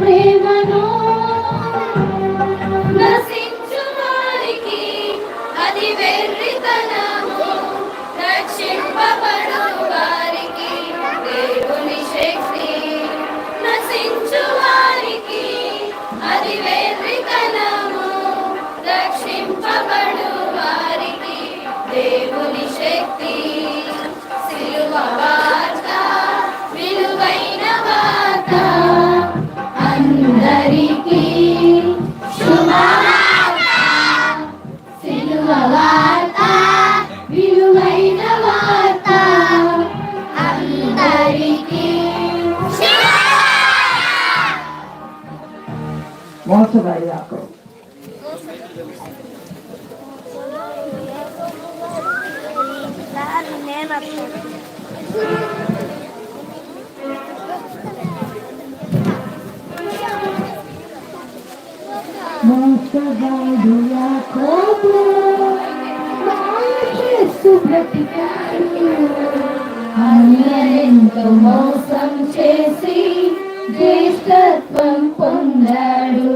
ప్రేమను నశించు వారికి అది వెర్రితనము. రక్షింపబడు వారికి దేవుని శక్తి. నశించు వారికి అది వెర్రితనము. రక్షింపబడు వారికి దేవుని శక్తి. మోసగాడు యాకోబు మోసగాడు యాకోబు యేసు బ్రతికాడు అన్యరెంతో మోసం చేసి జ్యేష్ఠత్వం పొందాడు.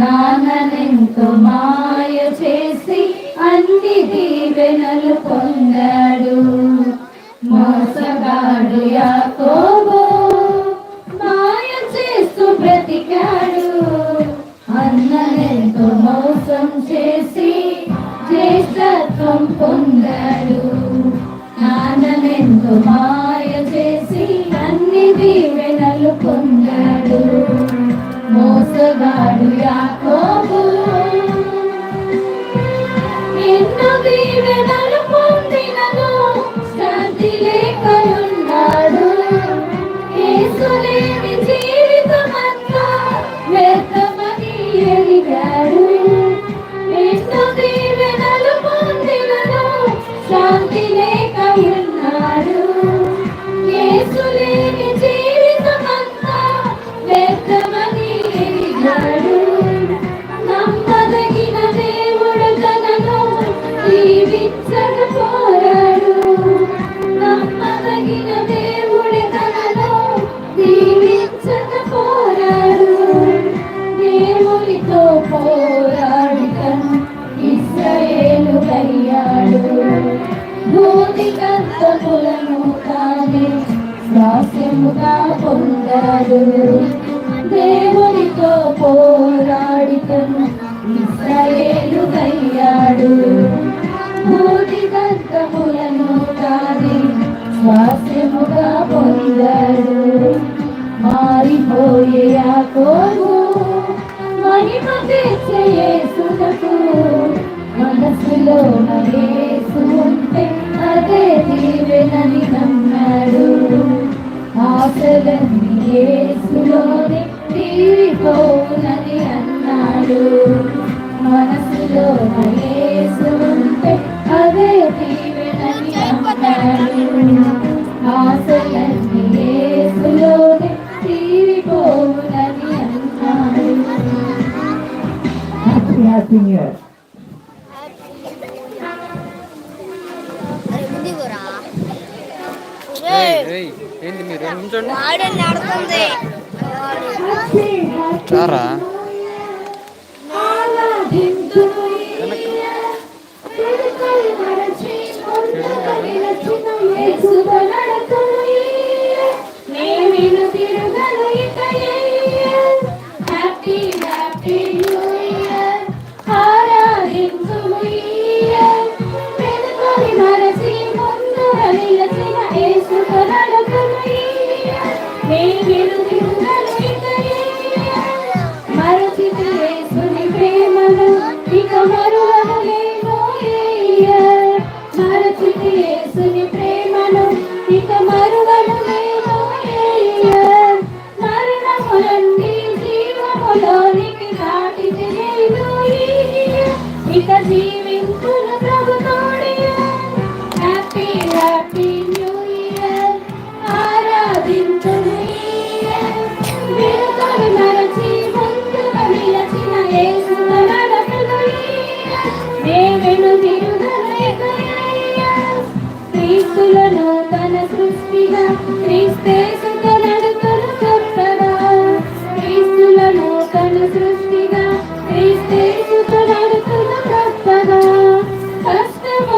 నాన్ననెంతో మాయ చేసి అన్ని దీవెనలు పొందాడు. మోసగాడు యాకోబు మాయ చేస్తూ బ్రతికాడు. అన్నలెంతో మోసం చేసి జ్యేష్ఠత్వం పొందాడు. నాన్నలెంతో మాయ మోసగాడు స్వాస్యముగా పొందాడు దేవునితో పోరాడి తను ఇస్రాయేలు అయ్యాడు భూతి కంతములను తానే స్వాస్యముగా పొందాడు. మారిపోయే ఆకో యేసులోనే తీరిపోనని అన్నాడు. మనసులో యేసు ఉంటే అదే దీవెనని అన్నాడు. ఆశలన్నీ యేసులోనే తీరిపోనని అన్నాడు. Happy New Year! ఏంది మీరు? ఉంచండి ఆడండి ఆడుతుంది?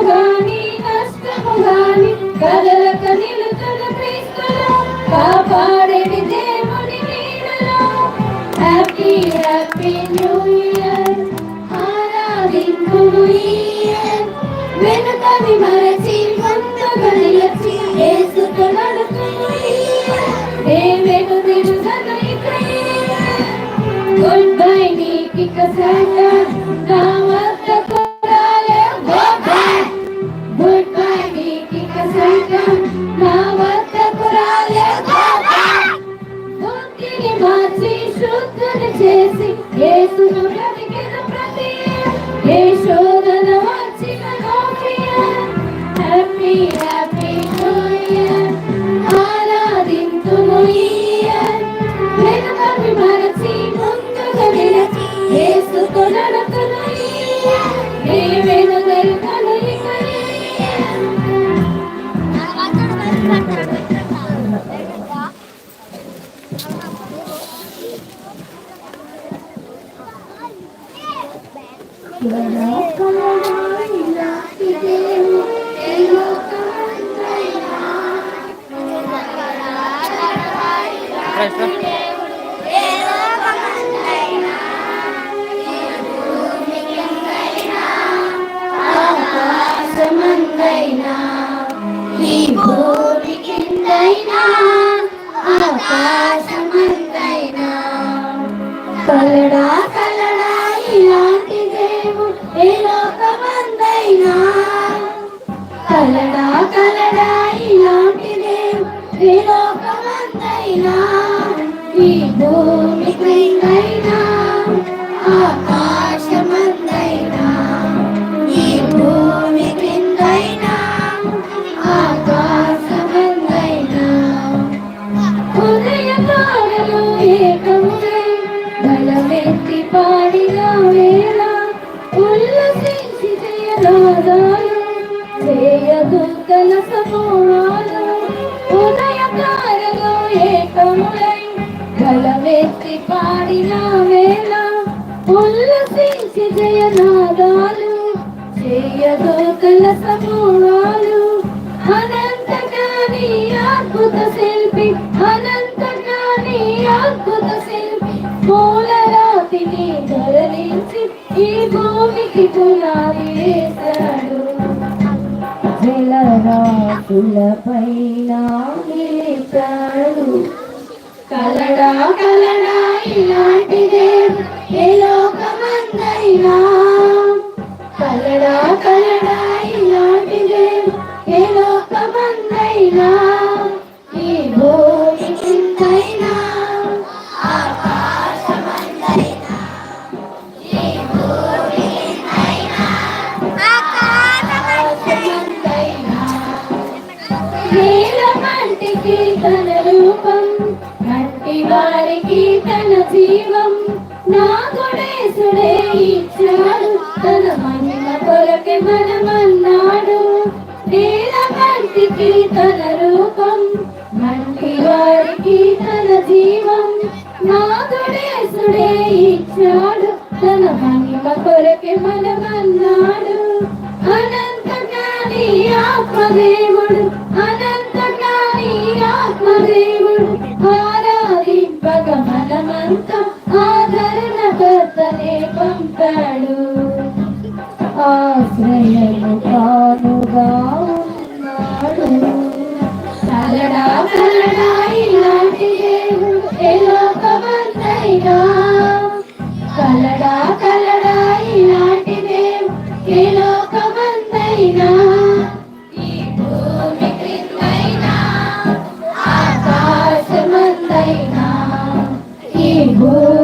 గాని నష్టము గాని కదలక నిలుతున్న క్రీస్తులో కాపాడేటి దేవుని నీడలో. హ్యాపీ హ్యాపీ న్యూ ఇయర్ ఆరాధింపుడు ఇయర్ వెనుకని మరచి ముందుకు నిలచి ఏసుకు నడుపుడు ఇయర్ దేవుడు నిలుసన ఇక గుడ్ బై నీకిక సాట కలడా కలడా ఇలాంటిదే విలోకమంతైనా కలడా కలడా కొరకే మనమన్నాడు. నేల మంటికి తన రూపం మంటి వారికి తన జీవం. నాగుడేశుడే ఇచ్చాడు. తన మహిమ కొరకే మనమన్నాడు. అనంత జ్ఞాని ఆత్మదేవుడు Oh.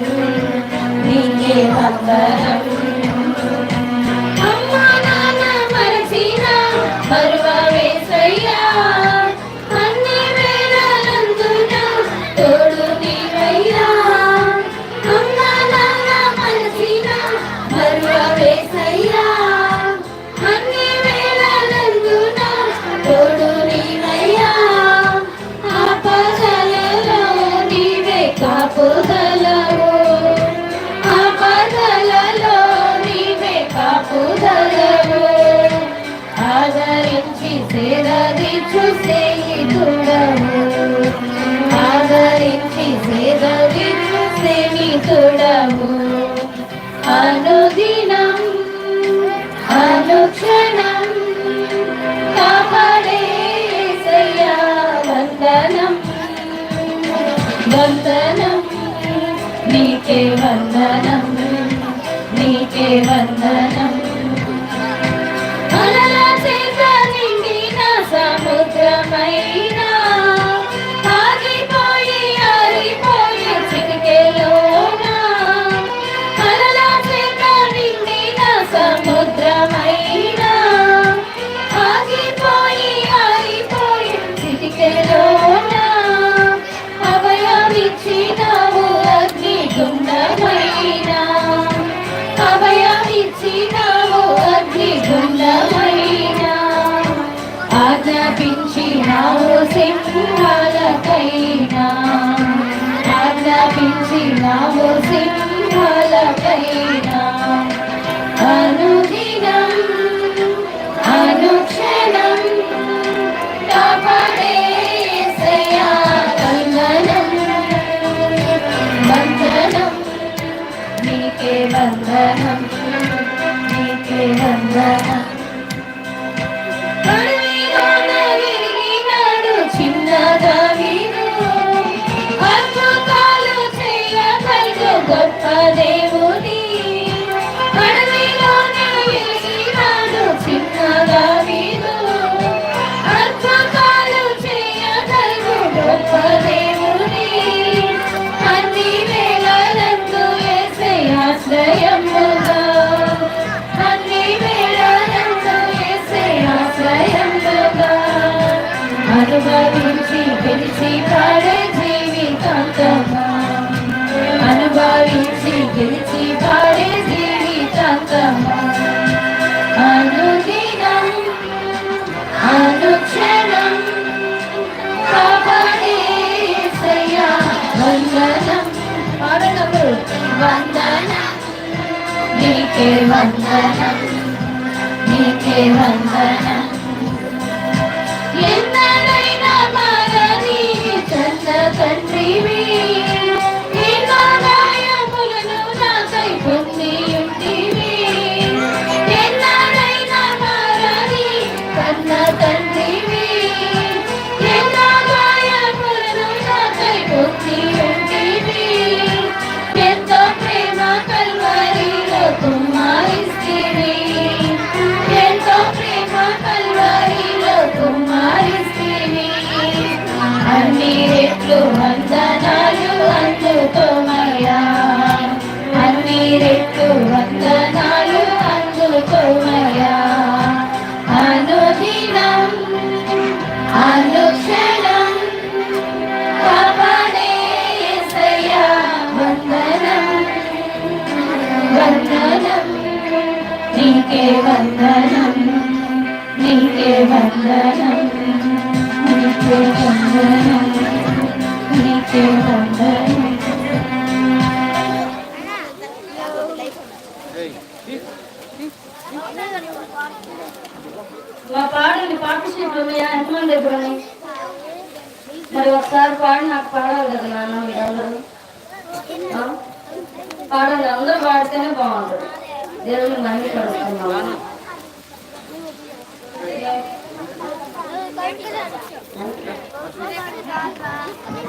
பம்பரம் அம்மா நானா மரசினா seu ఆజ్ఞాపించినావు సింహాలకైనా. ఆజ్ఞాపించినావు సింహాలకైనా. అనుభవించి పిలిచి పాడే జీవితాంతమా అనుభవించి గెలిచి పాడే జీవితాంతమా అనుదినం అనుక్షణం కాపాడే వందనం పాడటప్పుడు వందనం నీకే వందనం నీకే వందనం 네. ఉన్నాయా. ఇప్పుడు మరి ఒకసారి పాడి నాకు పాడాలి కదా నాన్న మీరందరూ పాడాలి అందరూ పాడితేనే బాగుంటుంది. దేవుని మంది పడుతున్నాను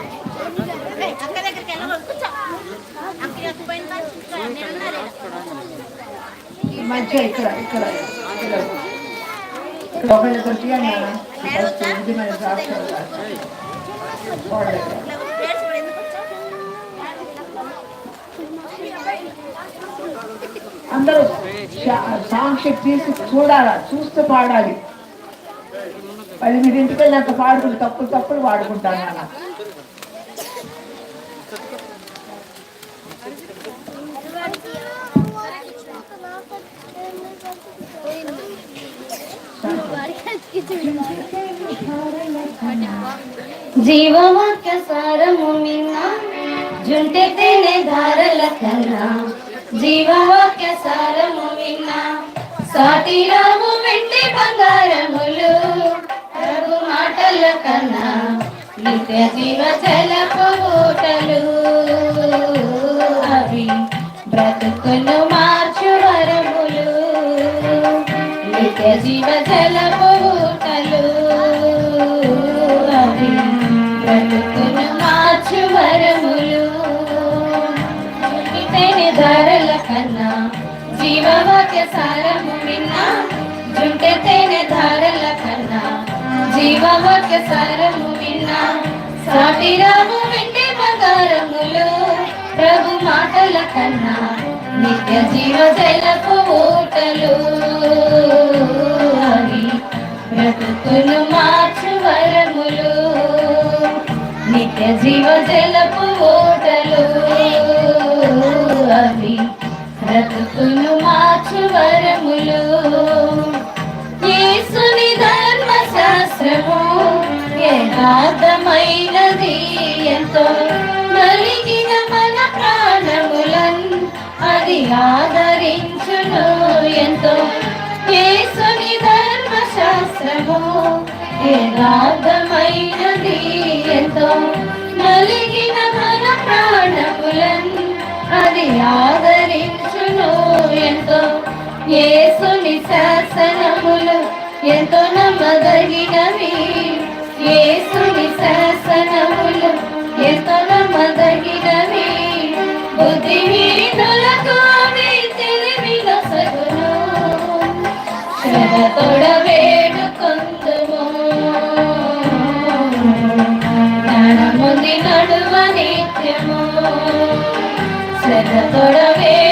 అక్క దగ్గరికి వెళ్ళకూడదు మధ్య ఇక్కడ ఇక్కడ ఇక్కడ. ఒకళ్ళు కొద్దిగా అందరూ సాంగ్ షీట్ తీసి చూడాలా చూస్తూ పాడాలి. మళ్ళీ మీరు ఇంటికి వెళ్ళినంత పాడుకుంటే తప్పులు తప్పులు పాడుకుంటాను అలా. జీవవాక్య సారము మిన్న జుంటె తేనె ధారల కన్నా జీవవాక్య సారము విన్న సాటి రాము వెండి బంగారములు ప్రభు మాటల కన్నా నిత్య జీవ జలపు ఊటలు అవి బ్రతుకును మార్చు వరములు నిత్య జీవ చలపు జీవవాక్య సారము విన్నా జుంటెతేనే ధారల కన్నా జీవవాక్య సారము విన్నా సాటి రాము వెండి బంగారములు ప్రభు మాటల కన్నా నిత్య జీవ జలపు ఊటలు అవి బ్రతుకును మార్చు వరములు నిత్య జీవ జలపు ఓటలు అవి బ్రతుకును వరములు యేసుని ధర్మశాస్త్రము యథార్థమైనది ఎంతో. నలిగిన మన ప్రాణములన్ అది ఆదరించును ఎంతో. యేసుని ధర్మశాస్త్రము యథార్థమైనది ఎంతో. నలిగిన మన ప్రాణములన్ అది ఆదరి ఎంతో. ఏసుని శాసనములు ఎంతో నమ్మదగినవి. ఏసుని శాసనములు ఎంతో నమ్మదగినవి. బుద్ధిహీనులకు అవి తెలివిన సగును శ్రద్ధతోడ వేడుకొందుము. జ్ఞానముంది నడువ నిత్యము. శ్రద్ధతోడ వేడుకొందుము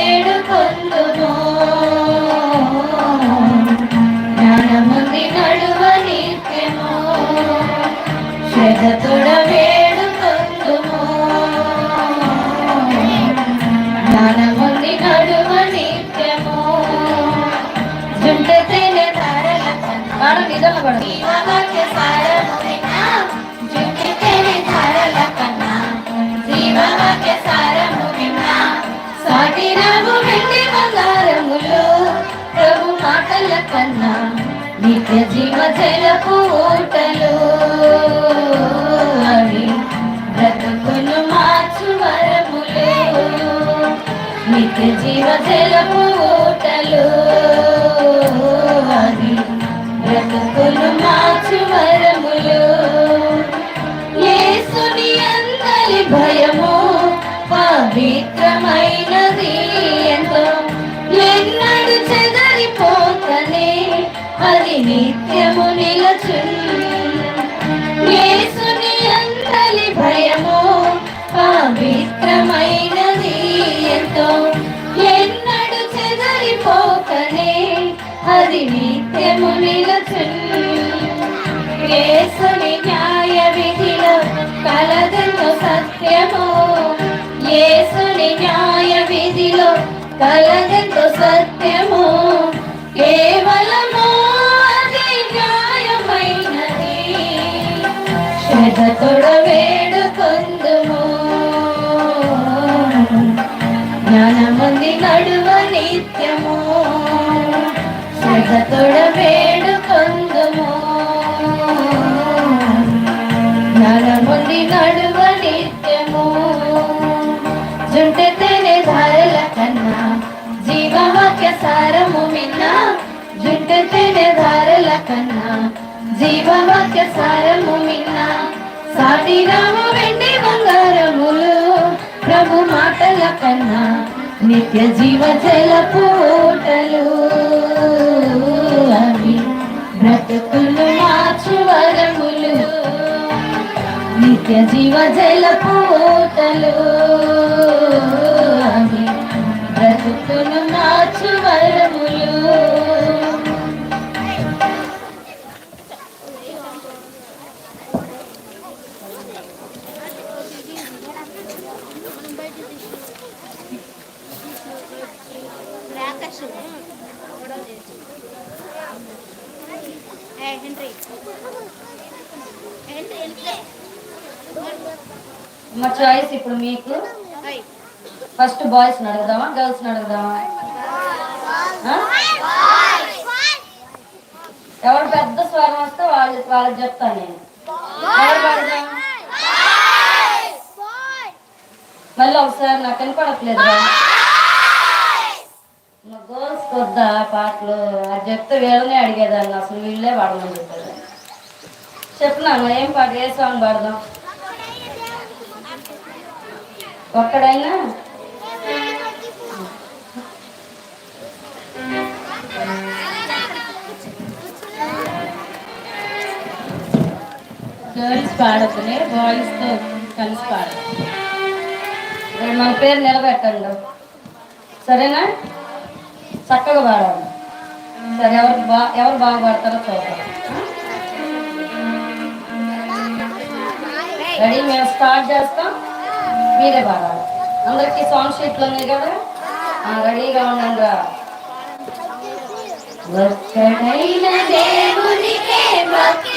నిత్య జీవ జలపు ఊటలు కలదెంతో సత్యము కేవలము అది న్యాయమైనది. శ్రద్ధతోడ వేడుకొందుము జ్ఞానమంది నడువ నిత్యము. శ్రద్ధతోడ వేడుకొందుము సారము మిన్నా జుంటె తేనె ధారల కన్నా జీవవాక్య సారము మిన్నా. సాటి రాము వెండి బంగారములు ప్రభు మాటల కన్నా నిత్య జీవ జల పూటలు. అవి బ్రతుకులు మార్చు వరములు. నిత్య జీవ జల పూటలు. మా చాయిస్ ఇప్పుడు మీకు ఫస్ట్ బాయ్స్ అడుగుదామా గర్ల్స్ అడుగుదామా? ఎవరు పెద్ద స్వరం వస్తే వాళ్ళు వాళ్ళకి చెప్తాను నేను. మళ్ళీ ఒకసారి నాకు కనపడట్లేదు మా గోల్స్ కొద్దా పాటలు? అది చెప్తే వీళ్ళనే అడిగేదాన్ని. అసలు వీళ్ళే పాడమని చెప్పారు. చెప్పినాను ఏం పాట? ఏ సాంగ్ పాడదాం? ఒక్కడైనా? గర్ల్స్ పాడతనే బాయ్స్తో కలిసి పాడదు మన పేరు నిలబెట్టండి. సరేనా? చక్కగా పాడాలి. సరే ఎవరు బా ఎవరు బాగా పాడతారో చూద్దాం. రెడీ మేము స్టార్ట్ చేస్తాం. మీరే పాడాలి. అందరికీ సాంగ్ షీట్లు ఉన్నాయి కదా? రెడీగా ఉండండి. ఒక్కడైన దేవునికే భక్తి